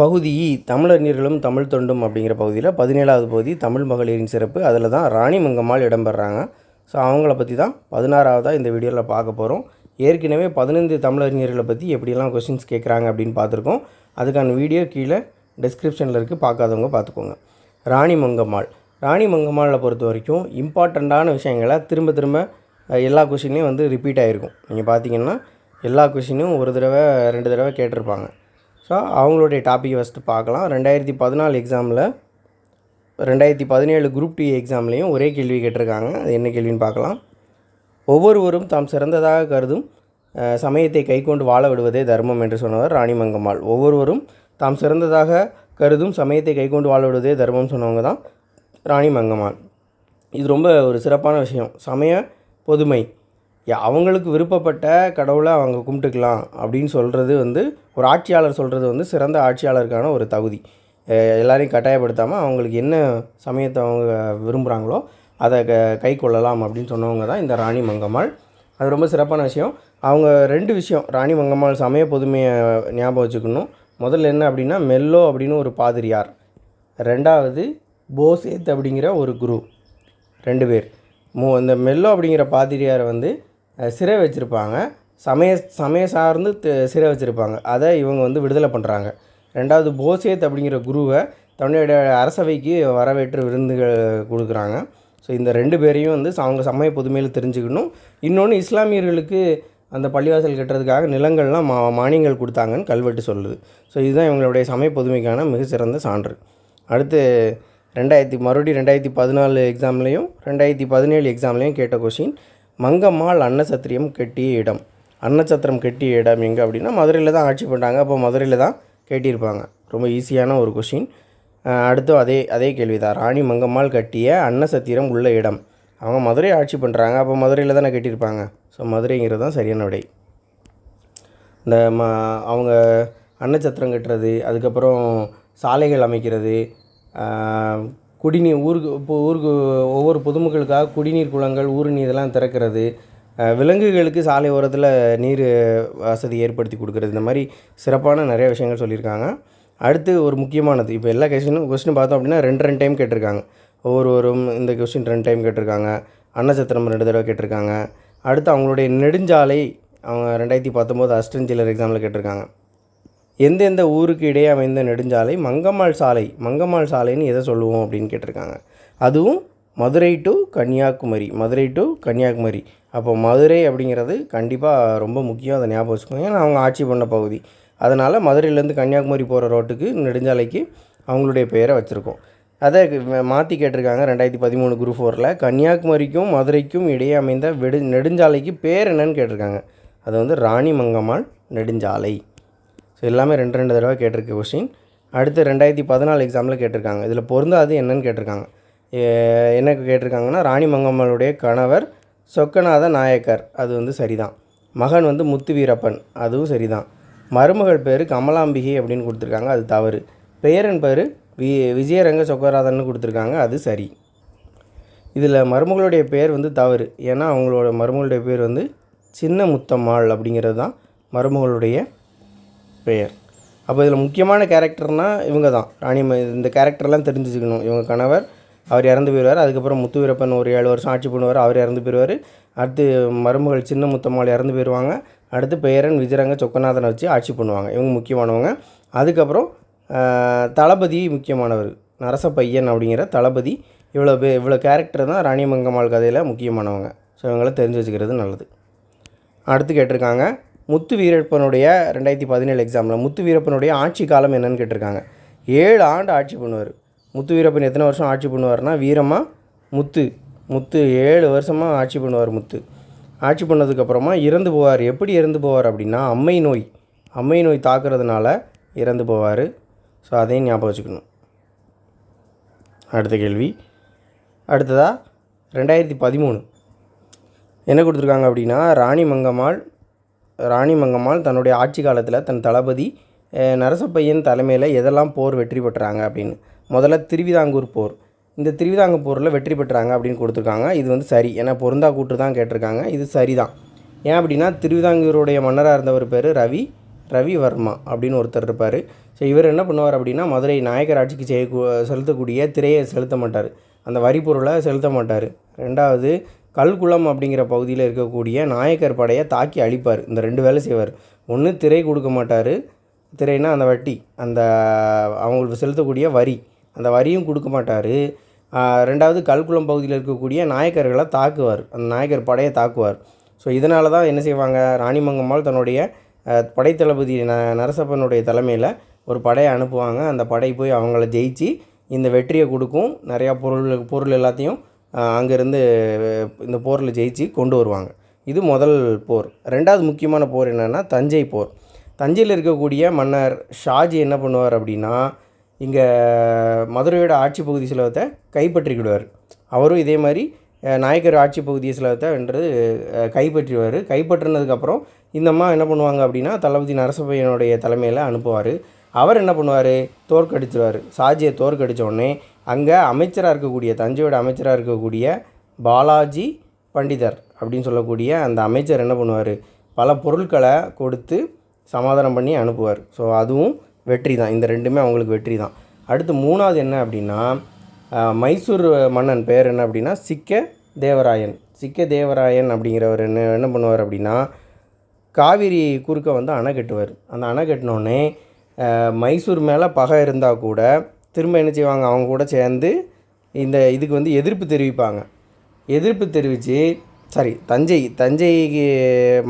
பகுதி தமிழறிஞர்களும் தமிழ் தொண்டும் அப்படிங்கிற பகுதியில் பதினேழாவது பகுதி தமிழ் மகளிரின் சிறப்பு. அதில் தான் ராணி மங்கம்மாள் இடம்பெறாங்க ஸோ அவங்கள பற்றி தான் பதினாறாவதாக இந்த வீடியோவில் பார்க்க போகிறோம் ஏற்கனவே பதினைந்து தமிழறிஞர்களை பற்றி எப்படியெல்லாம் கொஷின்ஸ் கேட்குறாங்க அப்படின்னு பார்த்துருக்கோம். அதுக்கான வீடியோ கீழே டிஸ்கிரிப்ஷனில் இருக்குது பார்க்காதவங்க பார்த்துக்கோங்க. ராணி மங்கம்மாள். ராணி மங்கம்மாளை பொறுத்த வரைக்கும் இம்பார்ட்டண்ட்டான விஷயங்களை திரும்ப திரும்ப எல்லா கொஷின்லேயும் வந்து ரிப்பீட் ஆகிருக்கும் நீங்கள் பார்த்தீங்கன்னா எல்லா கொஷினும் ஒரு தடவை ரெண்டு தடவை கேட்டிருப்பாங்க. ஸோ அவங்களுடைய டாப்பிக்கை ஃபஸ்ட்டு பார்க்கலாம். ரெண்டாயிரத்தி பதினாலு எக்ஸாமில் ரெண்டாயிரத்தி பதினேழு குரூப் டி எக்ஸாம்லேயும் ஒரே கேள்வி கேட்டிருக்காங்க. அது என்ன கேள்வின்னு பார்க்கலாம். ஒவ்வொருவரும் தாம் சிறந்ததாக கருதும் சமயத்தை கைக்கொண்டு வாழ விடுவதே தர்மம் என்று சொன்னவர் ராணி மங்கம்மாள். ஒவ்வொருவரும் தாம் சிறந்ததாக கருதும் சமயத்தை கைக்கொண்டு வாழ விடுவதே தர்மம் சொன்னவங்க தான் ராணி மங்கம்மாள். இது ரொம்ப ஒரு சிறப்பான விஷயம். சமய பொதுமை அவங்களுக்கு விருப்பப்பட்ட கடவுளை அவங்க கும்பிட்டுக்கலாம் அப்படின்னு சொல்கிறது வந்து ஒரு ஆட்சியாளர் சொல்கிறது வந்து சிறந்த ஆட்சியாளருக்கான ஒரு தகுதி. எல்லாரையும் கட்டாயப்படுத்தாமல் அவங்களுக்கு என்ன சமயத்தை அவங்க விரும்புகிறாங்களோ அதை க கை கொள்ளலாம் அப்படின்னு சொன்னவங்க தான் இந்த ராணி மங்கம்மாள். அது ரொம்ப சிறப்பான விஷயம். அவங்க ரெண்டு விஷயம் ராணி மங்கம்மாள் சமய பொதுமையை ஞாபகம் வச்சுக்கணும். முதல்ல என்ன அப்படின்னா மெல்லோ அப்படின்னு ஒரு பாதிரியார் ரெண்டாவது போசேத் அப்படிங்கிற ஒரு குரு. ரெண்டு பேர். மூ இந்த மெல்லோ அப்படிங்கிற பாதிரியாரை வந்து சிறை வச்சுருப்பாங்க. சமய சமய சார்ந்து சிறை வச்சுருப்பாங்க. அதை இவங்க வந்து விடுதலை பண்ணுறாங்க ரெண்டாவது போசேத் அப்படிங்கிற குருவை தன்னுடைய அரசவைக்கு வரவேற்று விருந்துகள் கொடுக்குறாங்க. ஸோ இந்த ரெண்டு பேரையும் வந்து ச- அவங்க சமய புதுமையில் தெரிஞ்சுக்கணும். இன்னொன்று இஸ்லாமியர்களுக்கு அந்த பள்ளிவாசல் கட்டுறதுக்காக நிலங்கள்லாம் மா மானியங்கள் கொடுத்தாங்கன்னு கல்வெட்டு சொல்லுது. ஸோ இதுதான் இவங்களுடைய சமய புதுமைக்கான மிக சிறந்த சான்று. அடுத்து ரெண்டாயிரத்தி மறுபடியும் ரெண்டாயிரத்தி பதினாலு எக்ஸாம்லேயும் ரெண்டாயிரத்தி பதினேழு எக்ஸாம்லேயும் கேட்ட கொஷின் மங்கம்மாள் அன்னசத்திரியம் கெட்டிய இடம். அன்னச்சத்திரம் கெட்டிய இடம் எங்கே அப்படின்னா மதுரையில் தான் ஆட்சி பண்ணுறாங்க அப்போ மதுரையில் தான் கேட்டியிருப்பாங்க ரொம்ப ஈஸியான ஒரு கொஷின் அடுத்து அதே அதே கேள்வி தான் ராணி மங்கம்மாள் கட்டிய அன்னசத்திரம் உள்ள இடம். அவங்க மதுரை ஆட்சி பண்ணுறாங்க அப்போ மதுரையில் தானே கட்டியிருப்பாங்க ஸோ மதுரைங்கிறது தான் சரியான விடை. இந்த ம அவங்க அன்னச்சத்திரம் கட்டுறது அதுக்கப்புறம் சாலைகள் அமைக்கிறது குடிநீர் ஊருக்கு இப்போ ஊருக்கு ஒவ்வொரு பொதுமக்களுக்காக குடிநீர் குளங்கள் ஊர் இதெல்லாம் திறக்கிறது. விலங்குகளுக்கு சாலை ஓரத்தில் நீர் வசதி ஏற்படுத்தி கொடுக்குறது. இந்த மாதிரி சிறப்பான நிறைய விஷயங்கள் சொல்லியிருக்காங்க. அடுத்து ஒரு முக்கியமானது. இப்போ எல்லா கொஸ்டினும் கொஸ்டின் பார்த்தோம் அப்படின்னா ரெண்டு ரெண்டு டைம் கேட்டிருக்காங்க. ஒவ்வொருவரும் இந்த கொஸ்டின் ரெண்டு டைம் கேட்டிருக்காங்க. அன்னச்சத்திரம் ரெண்டு தடவை கேட்டிருக்காங்க. அடுத்து அவங்களுடைய நெடுஞ்சாலை அவங்க ரெண்டாயிரத்தி பத்தொம்போது அஸ்டன்ஜிலர் எக்ஸாமில் கேட்டிருக்காங்க. எந்தெந்த ஊருக்கு இடையே அமைந்த நெடுஞ்சாலை மங்கம்மாள் சாலை மங்கம்மாள் சாலைன்னு எதை சொல்லுவோம் அப்படின்னு கேட்டிருக்காங்க. அதுவும் மதுரை டு கன்னியாகுமரி மதுரை டு கன்னியாகுமரி. அப்போ மதுரை அப்படிங்கிறது கண்டிப்பாக ரொம்ப முக்கியம் அதை ஞாபகம் வச்சுக்கோங்க. ஏன்னா அவங்க ஆட்சி பண்ண பகுதி. அதனால் மதுரையிலேருந்து கன்னியாகுமரி போகிற ரோட்டுக்கு நெடுஞ்சாலைக்கு அவங்களுடைய பெயரை வச்சுருக்கோம். அதை மாற்றி கேட்டிருக்காங்க ரெண்டாயிரத்தி பதிமூணு குரூப் ஃபோரில். கன்னியாகுமரிக்கும் மதுரைக்கும் இடையே அமைந்த வெடு நெடுஞ்சாலைக்கு பேர் என்னன்னு கேட்டிருக்காங்க. அது வந்து ராணி மங்கம்மாள் நெடுஞ்சாலை. ஸோ எல்லாமே ரெண்டு ரெண்டு தடவை கேட்டிருக்க கொஸ்டின் அடுத்து ரெண்டாயிரத்தி பதினாலு எக்ஸாமில் கேட்டிருக்காங்க. இதில் பொருந்தாது என்னன்னு கேட்டிருக்காங்க. என்ன கேட்டிருக்காங்கன்னா ராணி மங்கம்மாளுடைய கணவர் சொக்கநாத நாயக்கர். அது வந்து சரிதான். மகன் வந்து முத்து வீரப்பன். அதுவும் சரிதான். மருமகள் பேர் கமலாம்பிகை அப்படின்னு கொடுத்துருக்காங்க. அது தவறு. பெயரன் பேர் வி விஜயரங்க சொக்கராதன்னு கொடுத்துருக்காங்க. அது சரி. இதில் மருமகளுடைய பேர் வந்து தவறு. ஏன்னா அவங்களோட மருமகளுடைய பேர் வந்து சின்ன முத்தம்மாள் அப்படிங்கிறது தான் மருமகளுடைய பெயர். அப்போ இதில் முக்கியமான கேரக்டர்னால் இவங்க தான் ராணி ம- இந்த கேரக்டர்லாம் தெரிஞ்சுக்கணும். இவங்க கணவர் அவர் இறந்து போயிடுவார் அதுக்கப்புறம் முத்து வீரப்பன் ஒரு ஏழு வருஷம் ஆட்சி பண்ணுவார் அவர் இறந்து போயிடுவார் அடுத்து மருமகள் சின்ன முத்தம்மாள் இறந்து போயிடுவாங்க அடுத்து பெயரன் விஜயரங்க சொக்கநாதனை வச்சு ஆட்சி பண்ணுவாங்க. இவங்க முக்கியமானவங்க. அதுக்கப்புறம் தளபதி முக்கியமானவர். நரச பையன் அப்படிங்கிற தளபதி. இவ்வளோ பே இவ்வளோ கேரக்டர் தான் ராணி மங்கம்மாள் கதையில் முக்கியமானவங்க. ஸோ இவங்கள தெரிஞ்சு வச்சுக்கிறது நல்லது. அடுத்து கேட்டிருக்காங்க முத்து வீரப்பனுடைய ரெண்டாயிரத்தி பதினேழு எக்ஸாமில் முத்து வீரப்பனுடைய ஆட்சி காலம் என்னன்னு கேட்டிருக்காங்க. ஏழு ஆண்டு ஆட்சி பண்ணுவார். முத்து வீரப்பன் எத்தனை வருஷம் ஆட்சி பண்ணுவார்னா வீரமாக முத்து. முத்து ஏழு வருஷமாக ஆட்சி பண்ணுவார் முத்து. ஆட்சி பண்ணதுக்கப்புறமா இறந்து போவார். எப்படி இறந்து போவார் அப்படின்னா அம்மை நோய். அம்மை நோய் தாக்குறதுனால இறந்து போவார். ஸோ அதையும் ஞாபகம் வச்சுக்கணும். அடுத்த கேள்வி. அடுத்ததாக ரெண்டாயிரத்தி பதிமூணு. என்ன கொடுத்துருக்காங்க அப்படின்னா ராணி மங்கம்மாள் ராணி மங்கம்மாள் தன்னுடைய ஆட்சி காலத்தில் தன் தளபதி நரசப்பையன் தலைமையில் எதெல்லாம் போர் வெற்றி பெற்றாங்க அப்படின்னு. முதல்ல திருவிதாங்கூர் போர். இந்த திருவிதாங்கூர் போரில் வெற்றி பெற்றாங்க அப்படின்னு கொடுத்துருக்காங்க. இது வந்து சரி. ஏன்னா பொருந்தா கூற்று தான் கேட்டிருக்காங்க. இது சரி தான் ஏன் அப்படின்னா திருவிதாங்கூருடைய மன்னராக இருந்தவர் பேர் ரவி ரவிவர்மா அப்படின்னு ஒருத்தர் இருப்பார். ஸோ இவர் என்ன பண்ணுவார் அப்படின்னா மதுரை நாயக்கர் ஆட்சிக்கு செய்ய செலுத்தக்கூடிய திரையை செலுத்த மாட்டார். அந்த வரி பொருளை செலுத்த மாட்டார். ரெண்டாவது கல்குளம் அப்படிங்கிற பகுதியில் இருக்கக்கூடிய நாயக்கர் படையை தாக்கி அழிப்பார். இந்த ரெண்டு வேலை செய்வார். ஒன்று திரை கொடுக்க மாட்டார். திரைனா அந்த வட்டி அந்த அவங்களுக்கு செலுத்தக்கூடிய வரி அந்த வரியும் கொடுக்க மாட்டார். ரெண்டாவது கல்குளம் பகுதியில் இருக்கக்கூடிய நாயக்கர்களை தாக்குவார். அந்த நாயக்கர் படையை தாக்குவார். ஸோ இதனால தான் என்ன செய்வாங்க? ராணிமங்கம்மாள் தன்னுடைய படைத்தளபதி ந நரசப்பனுடைய தலைமையில் ஒரு படையை அனுப்புவாங்க. அந்த படை போய் அவங்கள ஜெயிச்சு இந்த வெற்றியை கொடுக்கும். நிறையா பொருள் பொருள் எல்லாத்தையும் அங்கேருந்து இந்த போரில் ஜெயிச்சு கொண்டு வருவாங்க. இது முதல் போர். ரெண்டாவது முக்கியமான போர் என்னென்னா தஞ்சை போர். தஞ்சையில் இருக்கக்கூடிய மன்னர் ஷாஜி என்ன பண்ணுவார் அப்படின்னா இங்கே மதுரையோட ஆட்சி பகுதி சிலவத்தை கைப்பற்றிக்கிடுவார். அவரும் இதே மாதிரி நாயக்கர் ஆட்சி பகுதி சிலவத்தை வென்று கைப்பற்றிடுவார். கைப்பற்றினதுக்கப்புறம் இந்தம்மா என்ன பண்ணுவாங்க அப்படின்னா தளபதி நரசபையனுடைய தலைமையில் அனுப்புவார். அவர் என்ன பண்ணுவார்? தோற்கடிச்சிருவார். ஷாஜியை தோற்கடிச்ச உடனே அங்கே அமைச்சராக இருக்கக்கூடிய தஞ்சையோட அமைச்சராக இருக்கக்கூடிய பாலாஜி பண்டிதர் அப்படின்னு சொல்லக்கூடிய அந்த அமைச்சர் என்ன பண்ணுவார்? பல பொருட்களை கொடுத்து சமாதானம் பண்ணி அனுப்புவார். ஸோ அதுவும் வெற்றி தான். இந்த ரெண்டுமே அவங்களுக்கு வெற்றி தான். அடுத்து மூணாவது என்ன அப்படின்னா மைசூர் மன்னன் பேர் என்ன அப்படின்னா சிக்க தேவராயன். சிக்க தேவராயன் அப்படிங்கிறவர் என்ன என்ன பண்ணுவார் அப்படின்னா காவிரி குறுக்க வந்து அணை கட்டுவார். அந்த அணை கட்டினோடனே மைசூர் மேலே பகை இருந்தால் கூட திரும்ப என்ன செய்வாங்க? அவங்க கூட சேர்ந்து இந்த இதுக்கு வந்து எதிர்ப்பு தெரிவிப்பாங்க. எதிர்ப்பு தெரிவித்து சாரி தஞ்சை தஞ்சைக்கு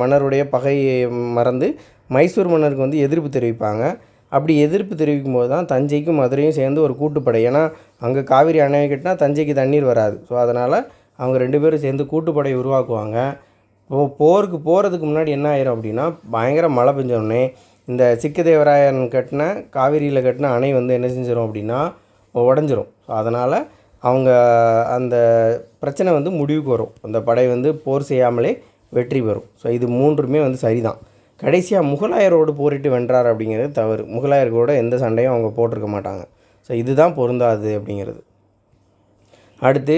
மன்னருடைய பகையை மறந்து மைசூர் மன்னருக்கு வந்து எதிர்ப்பு தெரிவிப்பாங்க. அப்படி எதிர்ப்பு தெரிவிக்கும் போது தான் தஞ்சைக்கும் மதுரையும் சேர்ந்து ஒரு கூட்டுப்படை. ஏன்னா அங்கே காவிரி அணை கட்டினா தஞ்சைக்கு தண்ணீர் வராது. ஸோ அதனால் அவங்க ரெண்டு பேரும் சேர்ந்து கூட்டுப்படை உருவாக்குவாங்க. போ போருக்கு போகிறதுக்கு முன்னாடி என்ன ஆயிரும் அப்படின்னா பயங்கர மழை பெஞ்சோடனே இந்த சிக்கதேவராயன் கட்டின காவிரியில் கட்டின அணை வந்து என்ன செஞ்சிடும் அப்படின்னா உடஞ்சிரும். ஸோ அதனால் அவங்க அந்த பிரச்சனை வந்து முடிவுக்கு வரும். அந்த படை வந்து போர் செய்யாமலே வெற்றி பெறும். ஸோ இது மூன்றுமே வந்து சரிதான். கடைசியாக முகலாயரோடு போரிட்டு வென்றார் அப்படிங்கிறது தவறு. முகலாயர்களோட எந்த சண்டையும் அவங்க போட்டிருக்க மாட்டாங்க. ஸோ இதுதான் பொருந்தாது அப்படிங்கிறது. அடுத்து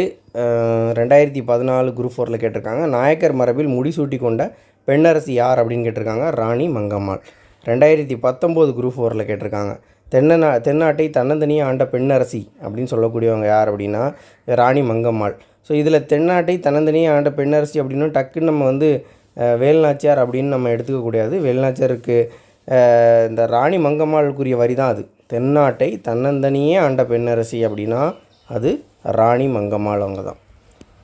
ரெண்டாயிரத்தி பதினாலு குரூப் ஃபோரில் கேட்டிருக்காங்க. நாயக்கர் மரபில் முடிசூட்டி கொண்ட பெண்ணரசி யார் அப்படின்னு கேட்டிருக்காங்க. ராணி மங்கம்மாள். ரெண்டாயிரத்தி பத்தொம்போது குரூப் ஃபோரில் கேட்டிருக்காங்க. தென்னநா தென்னாட்டை தன்னந்தனியாக ஆண்ட பெண்ணரசி அப்படின்னு சொல்லக்கூடியவங்க யார் அப்படின்னா ராணி மங்கம்மாள். ஸோ இதில் தென்னாட்டை தன்னந்தனியாக ஆண்ட பெண்ணரசி அப்படின்னு டக்குன்னு நம்ம வந்து வேல்நாச்சியார் அப்படின்னு நம்ம எடுத்துக்கக்கூடாது வேல்நாச்சியாருக்கு இந்த ராணி மங்கம்மாளுக்குரிய வரி தான் அது. தென்னாட்டை தன்னந்தனியே ஆண்ட பெண்ணரசி அப்படின்னா அது ராணி மங்கம்மாள் அவங்க தான்.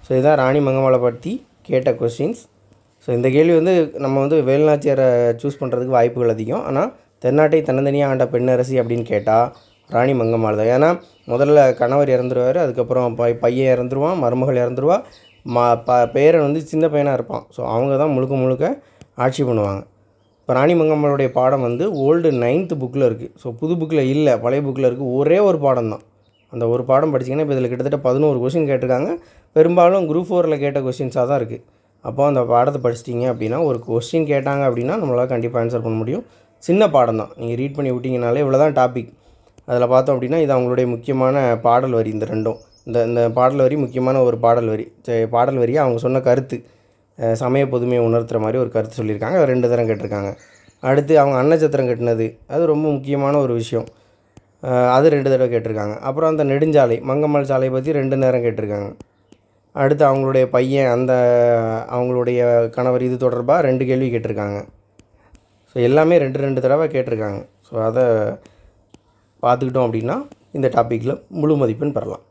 ஸோ இதுதான் ராணி மங்கம்மாளை பற்றி கேட்ட கொஸ்டின்ஸ் ஸோ இந்த கேள்வி வந்து நம்ம வந்து வேலுநாச்சியரை சூஸ் பண்ணுறதுக்கு வாய்ப்புகள் அதிகம். ஆனால் தென்னாட்டை தன்னந்தனியாக ஆண்ட பெண்ணரசி அப்படின்னு கேட்டால் ராணி மங்கம்மாள் தான் ஏன்னா முதல்ல கணவர் இறந்துருவார் அதுக்கப்புறம் பை பையன் இறந்துருவான் மருமகள் இறந்துருவா மா ப பேரன் வந்து சின்ன பையனாக இருப்பான். ஸோ அவங்க தான் முழுக்க முழுக்க ஆட்சி பண்ணுவாங்க. இப்போ ராணி மங்கம்மாளுடைய பாடம் வந்து ஓல்டு நைன்த்து புக்கில் இருக்குது ஸோ புது புக்கில் இல்லை பழைய புக்கில் இருக்குது ஒரே ஒரு பாடம் தான் அந்த ஒரு பாடம் படிச்சிங்கன்னா இப்போ இதில் கிட்டத்தட்ட பதினோரு கொஷின் கேட்டிருக்காங்க. பெரும்பாலும் குரூப் ஃபோரில் கேட்ட கொஷின்ஸாக தான் இருக்குது அப்போ அந்த பாடத்தை படிச்சிட்டிங்க அப்படின்னா ஒரு கொஸ்டின் கேட்டாங்க அப்படின்னா நம்மளால் கண்டிப்பாக ஆன்சர் பண்ண முடியும். சின்ன பாடம் தான் நீங்கள் ரீட் பண்ணி விட்டிங்கனாலே இவ்வளோ தான் டாபிக் அதில் பார்த்தோம் அப்படின்னா இது அவங்களுடைய முக்கியமான பாடல் வரி இந்த ரெண்டும். இந்த இந்த பாடல் வரி முக்கியமான ஒரு பாடல் வரி. பாடல் வரியை அவங்க சொன்ன கருத்து. சமய பொதுமையை உணர்த்துற மாதிரி ஒரு கருத்து சொல்லியிருக்காங்க. ரெண்டு தரம் கேட்டிருக்காங்க. அடுத்து அவங்க அன்னச்சத்திரம் கட்டினது. அது ரொம்ப முக்கியமான ஒரு விஷயம். அது ரெண்டு தடவை கேட்டிருக்காங்க. அப்புறம் அந்த நெடுஞ்சாலை மங்கம்மாள் சாலையை பற்றி ரெண்டு நேரம் கேட்டிருக்காங்க. அடுத்து அவங்களுடைய பையன் அந்த அவங்களுடைய கணவர் இது தொடர்பாக ரெண்டு கேள்வி கேட்டிருக்காங்க. ஸோ எல்லாமே ரெண்டு ரெண்டு தடவை கேட்டிருக்காங்க. ஸோ அதை பார்த்துக்கிட்டோம் அப்படின்னா இந்த டாப்பிக்கில் முழு மதிப்பெண் பெறலாம்.